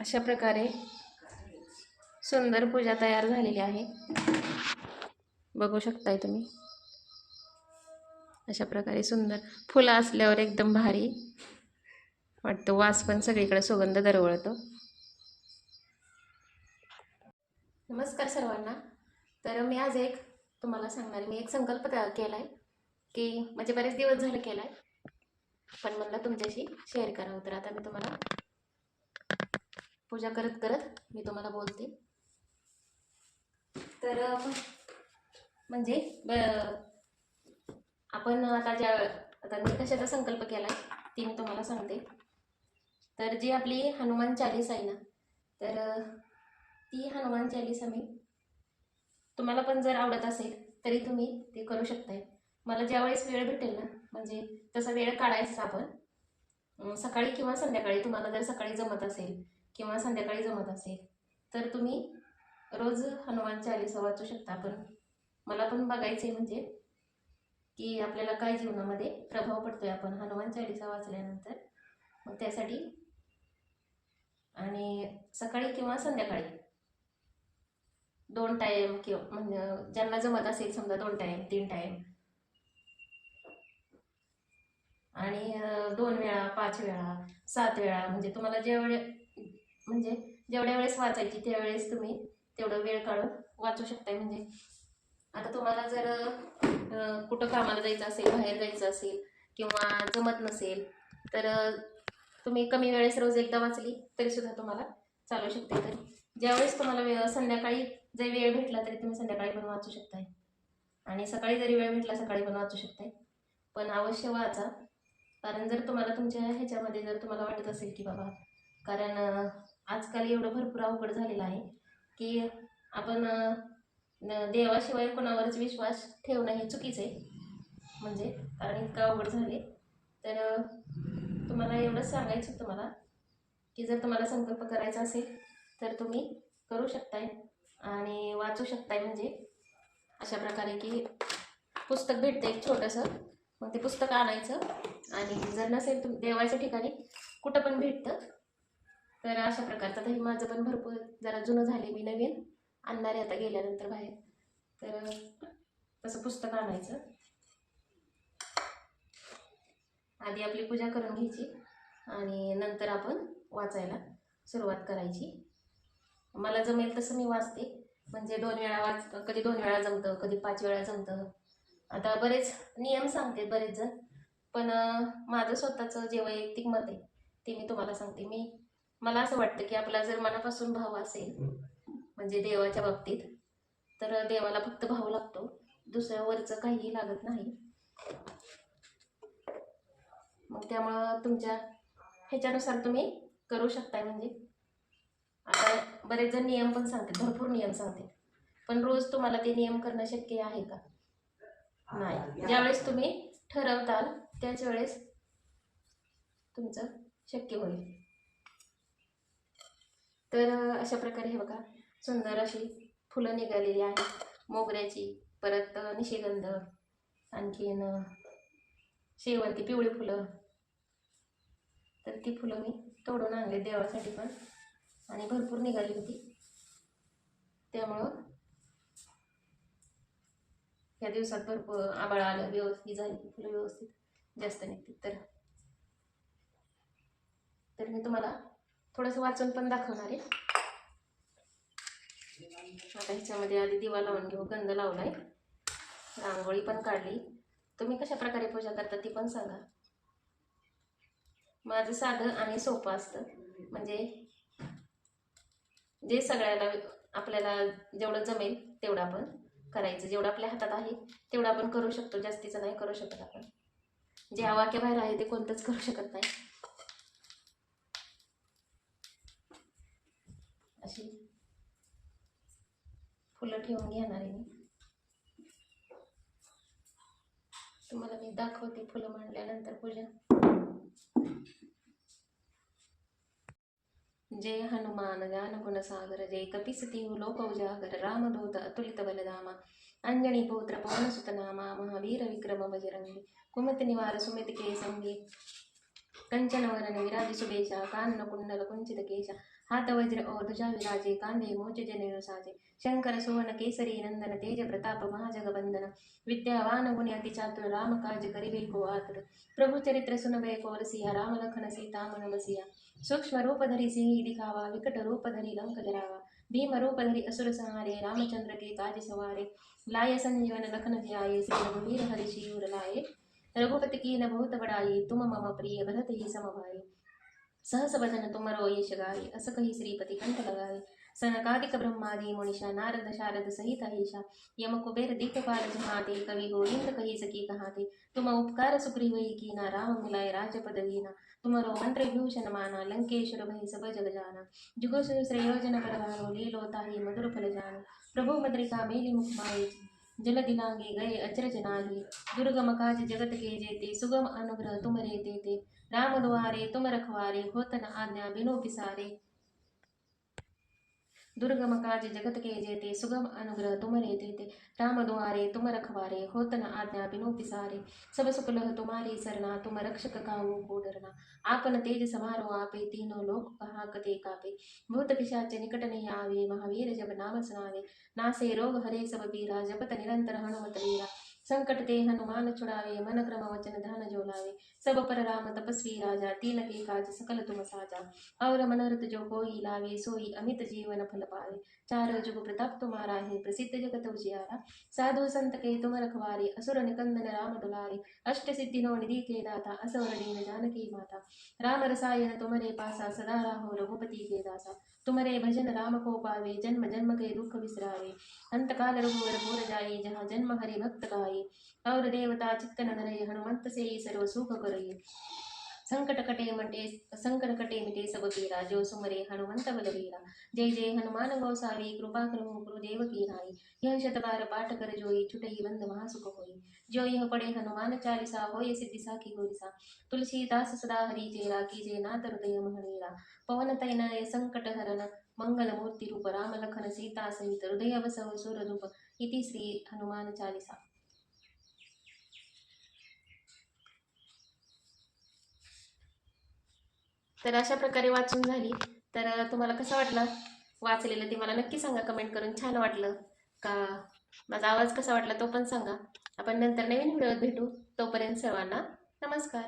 अशा प्रकारे सुंदर पूजा तयार झालेली आहे. बघू शकताय तुम्ही. अशा प्रकारे सुंदर फुलं असल्यावर एकदम भारी वाटतं. वास पण सगळीकडे सुगंध दरवळतो. नमस्कार सर्वांना. तर मी आज एक तुम्हाला सांगणार मी एक संकल्प तयार केला आहे की म्हणजे बरेच दिवस झालं केला आहे पण म्हणलं तुमच्याशी शेअर करावं. तर आता मी तुम्हाला पूजा करत करत मी तुम्हाला बोलते. तर म्हणजे ब- आपण आता ज्या आता मी कशाचा संकल्प केला ती मी तुम्हाला सांगते. तर जी आपली हनुमान चालीस आहे ना तर ती हनुमान चालीस आम्ही तुम्हाला पण जर आवडत असेल तरी तुम्ही ते करू शकताय. मला ज्यावेळेस वेळ भेटेल ना म्हणजे तसा वेळ काढायचा आपण सकाळी किंवा संध्याकाळी तुम्हाला जर सकाळी जमत असेल किंवा संध्याकाळी जमत असेल तर तुम्ही रोज हनुमान चालीसा वाचू शकता. पण मला पण बघायचं आहे म्हणजे की आपल्याला काय जीवनामध्ये प्रभाव पडतो आहे आपण हनुमान चालीसा वाचल्यानंतर. मग त्यासाठी आणि सकाळी किंवा संध्याकाळी दोन टाईम किंवा म्हणजे ज्यांना जमत असेल समजा दोन टाईम तीन टाईम आणि दोन वेळा पाच वेळा सात वेळा म्हणजे तुम्हाला जेवढे म्हणजे जेवढ्या वेळेस वाचायची त्यावेळेस तुम्ही तेवढं वेळ काढून वाचू शकताय. म्हणजे आता तुम्हाला जर कुठं कामाला जायचं असेल बाहेर जायचं असेल किंवा जमत नसेल तर तुम्ही कमी वेळेस रोज एकदा वाचली तरी सुद्धा तुम्हाला चालू शकते. तर ज्यावेळेस तुम्हाला वेळ संध्याकाळी जरी वेळ भेटला तरी तुम्ही संध्याकाळी पण वाचू शकताय. आणि सकाळी जरी वेळ भेटला सकाळी पण वाचू शकताय. पण अवश्य वाचा. कारण जर तुम्हाला तुमच्या ह्याच्यामध्ये जर तुम्हाला वाटत असेल की बाबा कारण आजकाल एवढं भरपूर अवघड झालेलं आहे की आपण देवाशिवाय कोणावरच विश्वास ठेवणं हे चुकीचं आहे. म्हणजे कारण इतकं अवघड झाले. तर तुम्हाला एवढंच सांगायचं होतं मला की जर तुम्हाला संकल्प करायचा असेल तर तुम्ही करू शकताय आणि वाचू शकताय. म्हणजे अशा प्रकारे की पुस्तक भेटतं एक छोटंसं. मग ते पुस्तक आणायचं आणि जर नसेल तुम देवाच्या ठिकाणी कुठं पण भेटतं तर अशा प्रकारचं दही माझं पण भरपूर जरा जुनं झाले मी नवीन आणणारे आता गेल्यानंतर बाहेर. तर तसं पुस्तक आणायचं. आधी आपली पूजा करून घ्यायची आणि नंतर आपण वाचायला सुरुवात करायची. मला जमेल तसं मी वाचते. म्हणजे दोन वेळा वाच कधी दोन वेळा जमतं कधी पाच वेळा जमतं. आता बरेच नियम सांगते बरेच जण. पण माझं स्वतःचं जे वैयक्तिक मत आहे ते मी तुम्हाला सांगते. मी मला असं वाटतं की आपला जर मनापासून भाव असेल म्हणजे देवाच्या बाबतीत तर देवाला फक्त भाव लागतो. दुसऱ्या वरचं काहीही लागत नाही. मग त्यामुळं तुमच्या ह्याच्यानुसार तुम्ही करू शकताय म्हणजे. आता बरेच जण नियम पण सांगतात भरपूर नियम सांगतात. पण रोज तुम्हाला ते नियम करणं शक्य आहे का? नाही. ज्यावेळेस तुम्ही ठरवताल त्याच वेळेस तुमचं शक्य होईल. तर अशा प्रकारे हे बघा सुंदर अशी फुलं निघालेली आहेत. मोगऱ्याची परत निशिगंध आणखीन शेवंती पिवळी फुलं. तर ती फुलं मी तोडून आणले देवासाठी पण. आणि भरपूर निघाली होती. त्यामुळं या दिवसात भरपूर आबाळ आलं व्यवस्थित झाली फुलं व्यवस्थित जास्त निघतील तर. तर मी तुम्हाला थोडंसं वाचून पण दाखवणार आहे. आता ह्याच्यामध्ये आधी दिवा लावून घेऊ गंध लावलाय. रांगोळी पण काढली. तुम्ही कशा प्रकारे पूजा करता ती पण सांगा. माझं साधं आणि सोपं असतं. म्हणजे जे सगळ्याला आपल्याला जेवढं जमेल तेवढं आपण करायचं. जेवढं आपल्या हातात आहे तेवढं आपण करू शकतो. जास्तीचं नाही करू शकत आपण. जे आवाक्याबाहेर आहे ते कोणतंच करू शकत नाही. अशी फुलं ठेवून घेणार आहे मी तुम्हाला मी दाखवते फुलं मांडल्यानंतर पूजा जय हनुमान ज्ञान गुणसागर जय कपिसती लोकौजागर रामदूत अतुलित बलधामा अंजनी पौत्र पवनसुत नामा महावीर विक्रम बजरंगी कुमति निवार सुमित के संगे कंचन वरन विराज सुबेशा कान्न कुंडल कुंचित केश हात वज्र ओ ध्वजा विराजे कांदे मोचे जनेऊ साजे शंकर सुवन केसरी नंदन तेज प्रताप महाजगवंदन विद्यावान गुणी अति चातुर राम काज करिबे को आतुर। प्रभु चरित्र सुनबे को रसिया राम लखन सीता बसिया। सूक्ष्म रूप धरि सिंह दिखावा विकट रूप धरि लंक धरावा। भीम रूप धरि असुर संहारे रामचंद्र के काज सवारे। लाय संजीवन लखन ध्याये श्री सहस बदन तुमरो यश गाई अस कही श्रीपति कंठ लगाए सनकादिक ब्रह्मादि मुनिषा, नारद शारद सहित ईशा यम कुबेर दिक्पाल जहाते, कवि गोविंद कही सकी कहाते। तुम उपकार सुग्रीव कीना, राम मिलाय राजपद दीना तुमरो मंत्र भूषण माना, लंकेश्वर भय सब जग जाना। जुगो सहस्र योजन परवानो लीलो ताहि मधुर फल जानो। प्रभु मद्रिका मेली मुख माये, जल दिलांगे गए अचरज नागे। दुर्गम काज जगत के जेते, सुगम अनुग्रह तुम रे देते राम दुआरे तुम रखवारे होतन आज्ञा बिनु पिसारे। दुर्गम काज जगत के जेते सुगम अनुग्रह तुम रे देते। राम दुआरे तुम रखवारे होतन आज्ञा बिनु पिसारे। सब सुकलह तुम्हारी सरना तुम रक्षक काहू को डरना। आपन तेज समारो आपे तीनों लोक कहा कते कापे। भूत पिशाच निकट नहीं आवे महावीर जब नाम सुनावे। नासे रोग हरे सब पीरा जपत निरंतर हनुमत वीरा। संकट ते हनुमान छुड़ावे मन क्रम वचन ध्यान जो लावे सब पर राम तपस्वी राजा तीन के काज सकल तुम साजा। और मनोरथ जो कोई लावे, सोई अमित जीवन फल पावे। चार जुग प्रताप तुम्हारा है, प्रसिद्ध जगत उजियारा। साधु संत के तुम रखवारे, असुर निकंदन राम दुलारे। अष्ट सिद्धि नो निधि के दाता असवर दीन जानकी माता। राम रसायन तुम्हारे पासा, सदा राहो रघुपति के दासा। तुम्हारे भजन राम को पावे, जन्म जन्म के दुख बिसरावे अंतकाल रघुवर पुर जाई जहाँ जन्म हरि भक्त गाई ಅವರ ದೇವತಾ ಚಿಕ್ಕನಗರೇ, ಹನುಮಂತ ಸೇಯಿಸರು ಸೂಖಗೊರೆಯು ಸಂಕಟ ಕಟೆ ಮಂಟೆ, ಸಂಕಟ ಕಟೆ ಮಿಟೆ ಸಬಕೀರ ಜೋ ಸುಮರೆ, ಹನುಮಂತ ಬಲವೀರ. ಜಯ ಜಯ ಹನುಮಾನ ಗೋಸಾವಿ ಕೃಪಾಕರು ಗುರು ದೇವಕೀರಾಯಿ ಯೋ ಶತವಾರ ಪಾಠಕರ ಜೋಯಿ ಚುಟಯಿ ಬಂದ ಮಹಾಸುಖ ಹೋಯಿ. ಜೋ ಇಹ ಪಡೆ ಹನುಮಾನ ಚಾಲಿಸ, ಹೋಯ ಸಿದ್ಧಿ ಸಾಕಿ ಗೋರಿಸ. ತುಳಸಿದಾಸ ಸದಾ ಹರಿ ಜಯ ರಾಕಿ ಜಯ ನಾಥ ಹೃದಯ ಮಹಣೀರ ಪವನ ತೈನಯ, ಸಂಕಟ ಹರನ ಮಂಗಲ ಮೂರ್ತಿ ರೂಪ, ರಾಮ ಲಖನ, ಸೀತಾ ಸಹಿತ ಹೃದಯ ಬಸವ ಸೂರರೂಪ. ಇತಿ ಶ್ರೀ ಹನುಮಾನ ಚಾಲಿಸ. तर अशा प्रकारे वाचून झाली. तर तुम्हाला कसं वाटलं? वाचलेलं ते मला नक्की सांगा. कमेंट करून छान वाटलं का? माझा आवाज कसा वाटला तो पण सांगा. आपण नंतर नवीन व्हिडिओत भेटू. तोपर्यंत सर्वांना नमस्कार.